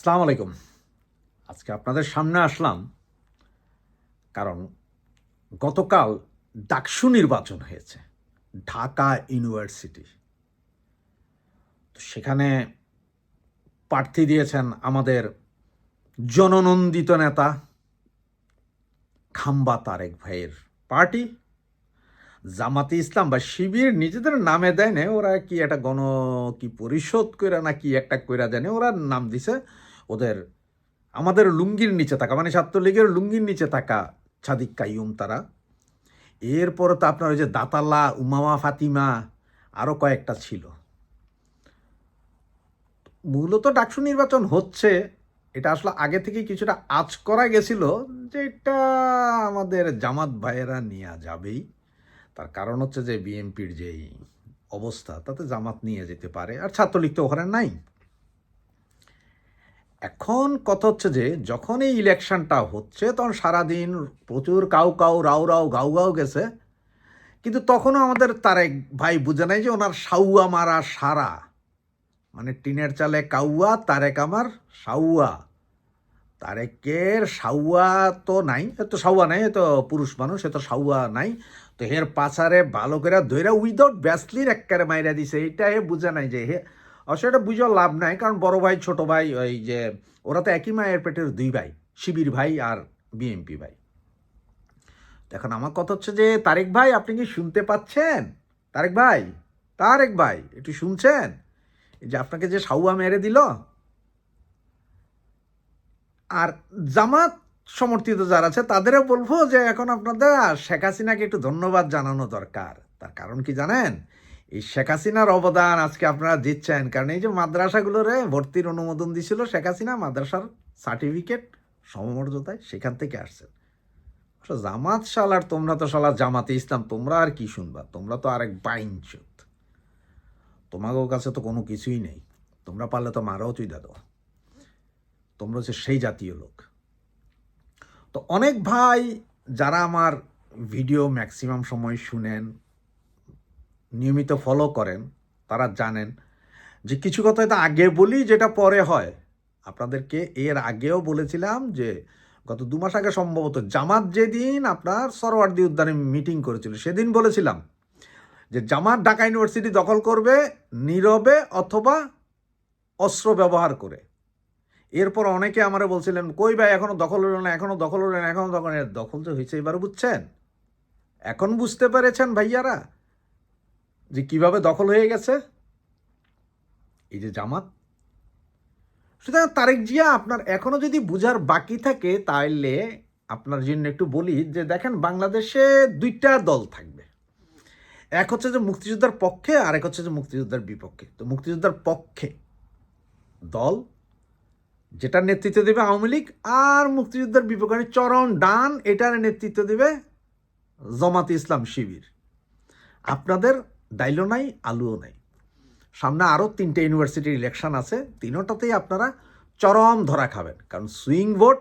আসসালামু আলাইকুম। আজকে আপনাদের সামনে আসলাম কারণ গতকাল ডাকসু নির্বাচন হয়েছে, ঢাকা ইউনিভার্সিটি। তো সেখানে প্রার্থী দিয়েছেন আমাদের জননন্দিত নেতা খাম্বা তারেক ভাইয়ের পার্টি। জামাতি ইসলাম বা শিবির নিজেদের নামে দেয় না ওরা কি একটা গণ কি পরিশোধ করে না কি একটা কইরা দেয় ওরা নাম দিছে ওদের, আমাদের লুঙ্গির নিচে থাকা মানে ছাত্রলীগের লুঙ্গির নিচে থাকা ছাদিক কাইয়ুম তারা। এরপরে তো আপনার ওই যে দাতাল্লা উমামা, ফাতিমা আরও কয়েকটা ছিল। মূলত ডাকসু নির্বাচন হচ্ছে, এটা আসলে আগে থেকে কিছুটা আজ করা গেছিল যে এটা আমাদের জামাত ভাইয়েরা নেওয়া যাবেই। তার কারণ হচ্ছে যে বিএনপির যেই অবস্থা, তাতে জামাত নিয়ে যেতে পারে। আর ছাত্রলীগ তো ওখানে নাই। এখন কথা হচ্ছে যে যখন এই ইলেকশনটা হচ্ছে, তখন সারাদিন প্রচুর কাউ কাউ, রাউ রাউ, গাউ গাউ গেছে। কিন্তু তখনও আমাদের তারেক ভাই বুঝে নাই যে, ওনার সাউয়া মারা সারা। মানে টিনের চালে কাউয়া, তারেক আমার সাউয়া তারেকের সাউয়া তো নাই, এ তো সাউয়া নাই, এ তো পুরুষ মানুষ, এ তো সাউয়া নাই। তো হের পাছারে ভালো করে ধৈরা উইদাউট ব্যাসলির একবারে মাইরা দিছে এটা হে বুঝে নাই যে, হে অবশ্য এটা বুঝে লাভ নাই, কারণ বড় ভাই, ছোট ভাই, ওই যে, ওরা তো একই মায়ের পেটের দুই ভাই, শিবির ভাই আর বিএমপি ভাই। এখন আমার কথা হচ্ছে যে, তারেক ভাই, আপনি কি শুনতে পাচ্ছেন? তারেক ভাই তারেক ভাই, একটু শুনছেন? যে আপনাকে যে সাউয়া মেরে দিল। আর জামাত সমর্থিত যারা আছে, তাদেরও বলব যে, এখন আপনাদের শেখ হাসিনাকে একটু ধন্যবাদ জানানো দরকার। তার কারণ কি জানেন? এই শেখ হাসিনার অবদান আজকে আপনারা দিচ্ছেন। কারণ এই যে মাদ্রাসাগুলোরে ভর্তির অনুমোদন দিছিল শেখ হাসিনা, মাদ্রাসার সার্টিফিকেট সমমর্যাদায় সেখান থেকে আসছেন অবশ্য জামাত শালার, তোমরা তো শালা জামাতে ইসলাম, তোমরা আর কি শুনবা? তোমরা তো আরেক বাইনচুত তোমাদের কাছে তো কোনো কিছুই নেই। তোমরা পারলে তো মারাও তুই দাদা। তোমরা হচ্ছে সেই জাতীয় লোক। তো অনেক ভাই যারা আমার ভিডিও ম্যাক্সিমাম সময় শুনেন নিয়মিত ফলো করেন, তারা জানেন। যে কিছু কথা হয়তো আগে বলি, যেটা পরে হয়। আপনাদেরকে এর আগেও বলেছিলাম যে, গত দু মাস আগে সম্ভবত জামাত যেদিন আপনার সরওয়ার্দি উদ্যানে মিটিং করেছিল, সেদিন বলেছিলাম যে, জামাত ঢাকা ইউনিভার্সিটি দখল করবে নীরবে অথবা অস্ত্র ব্যবহার করে। এরপর অনেকে আমারে বলছিলেন, কই ভাই, এখনও দখল হলো না, এখনও দখল হলো না, এখনও দখল দখল তো হয়েছে এবার বুঝছেন? এখন বুঝতে পেরেছেন ভাইয়ারা? যে কীভাবে দখল হয়ে গেছে? এই যে জামাত। সুতরাং তারেক জিয়া আপনার এখনও যদি বুঝার বাকি থাকে তাহলে আপনার জন্য একটু বলি যে, দেখেন বাংলাদেশে দুইটা দল থাকবে। এক হচ্ছে যে মুক্তিযোদ্ধার পক্ষে, আর এক হচ্ছে যে মুক্তিযোদ্ধার বিপক্ষে। তো মুক্তিযোদ্ধার পক্ষে দল, যেটার নেতৃত্ব দেবে আওয়ামী লীগ, আর মুক্তিযুদ্ধের বিপক্ষে চরম ডান, এটার নেতৃত্ব দেবে জমাতে ইসলাম শিবির। আপনাদের ডাইলও নাই, আলুও নাই। সামনে আরও তিনটে ইউনিভার্সিটির ইলেকশন আছে, তিনোটাতেই আপনারা চরম ধরা খাবেন, কারণ সুইং ভোট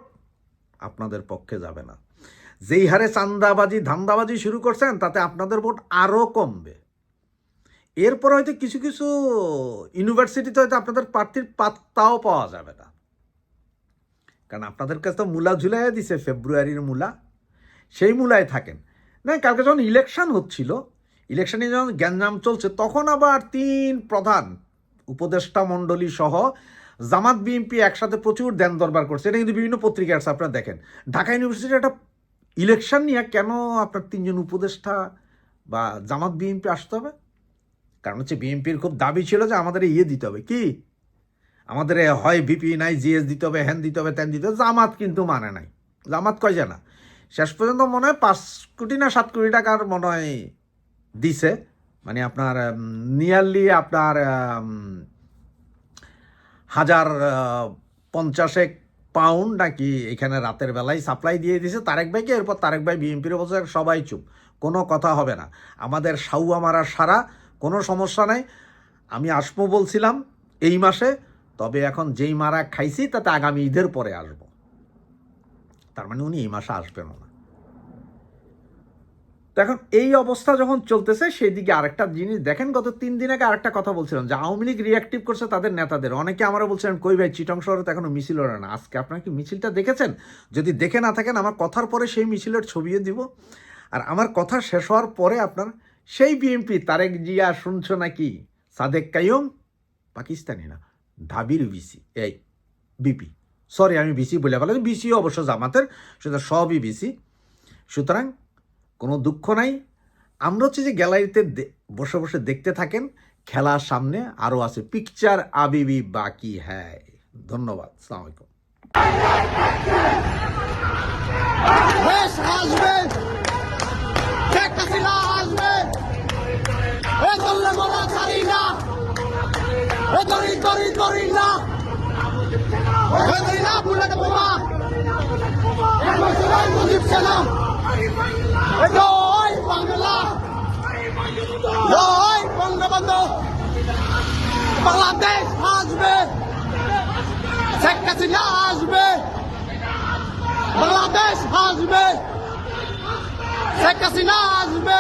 আপনাদের পক্ষে যাবে না। যেই হারে চান্দাবাজি, ধান্দাবাজি শুরু করছেন, তাতে আপনাদের ভোট আরও কমবে। এরপর হয়তো কিছু কিছু ইউনিভার্সিটিতে হয়তো আপনাদের প্রার্থীর পাত্তাও পাওয়া যাবে না। কারণ আপনাদের কাছে তো মূলা ঝুলাই দিছে, ফেব্রুয়ারির মূলা। সেই মূলায় থাকেন। না, কালকে যখন ইলেকশন হচ্ছিল ইলেকশনে যখন গ্যাঞ্জাম চলছে, তখন আবার তিন প্রধান উপদেষ্টা মণ্ডলী সহ জামাত বিএনপি একসাথে প্রচুর দেন দরবার করছে। এটা কিন্তু বিভিন্ন পত্রিকা আছে, আপনারা দেখেন। ঢাকা ইউনিভার্সিটির একটা ইলেকশন নিয়ে কেন আপনার তিনজন উপদেষ্টা বা জামাত বিএনপি আসতে হবে? কারণ হচ্ছে বিএনপির খুব দাবি ছিল যে আমাদের ইয়ে দিতে হবে। কি? আমাদের হয় বিপি নাই, জিএস দিতে হবে হ্যান দিতে হবে ত্যান দিতে হবে। জামাত কিন্তু মানে নাই। জামাত কয় জানা? শেষ পর্যন্ত মনে হয় পাঁচ কোটি না সাত কোটি টাকার মনে হয় দিছে মানে আপনার নিয়ারলি আপনার হাজার পঞ্চাশেক পাউন্ড নাকি এখানে রাতের বেলায় সাপ্লাই দিয়ে দিয়েছে তারেক ভাইকে, এরপর তারেক ভাই বিএনপির বলছে সবাই চুপ, কোনো কথা হবে না। আমাদের সাউয়া মারার সারা, কোনো সমস্যা নাই। আমি আসব বলছিলাম এই মাসে, তবে এখন যেই মারা খাইছি, তাতে আগামী ঈদের পরে আসব। তার মানে উনি এই মাসে আসবেন না। এখন এই অবস্থা যখন চলতেছে সেই দিকে আরেকটা জিনিস দেখেন, গত তিন দিন আগে আরেকটা কথা বলছিলাম, যে আওয়ামী লীগ রিয়াক্টিভ করছে তাদের নেতাদের। অনেকে আমারও বলছিলেন, কই ভাই, চিটং শহরে তো এখনও মিছিল ওরা না। আজকে আপনারা কি মিছিলটা দেখেছেন? যদি দেখে না থাকেন, আমার কথার পরে সেই মিছিলের ছবিও দিব। আর আমার কথা শেষ হওয়ার পরে আপনার সেই বিএনপি, তারেক জিয়া শুনছো নাকি? সাদেক কাইম পাকিস্তানি না ঢাবির বিসি এই, বিপি। সরি আমি বিসি বলে ফেলাম বিসিও অবশ্য জামাতের সুতরাং সবই বিসি সুতরাং কোনো দুঃখ নাই। আমরা হচ্ছে যে গ্যালারিতে বসে বসে দেখতে থাকেন, খেলার সামনে আরও আছে পিকচার আবিবি বাকি হ্যায়। ধন্যবাদ, সালাম আলাইকুম। দেশ আসবে। শেখ হাসিনা আসবে। এ চললে মরা ছাড়ি না। এ তরি তরি তরি না। এ বুলেট বোমা মুজিব সেনা। জয় বাংলা। জয় বঙ্গবন্ধু। বাংলাদেশ আসবে। শেখ হাসিনা আসবে। বাংলাদেশ আসবে। শেখ হাসিনা আসবে।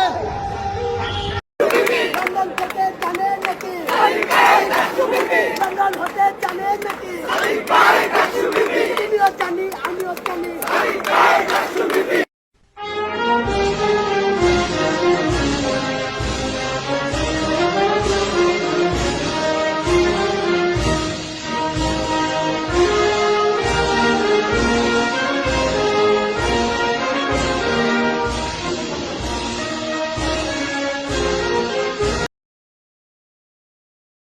জানি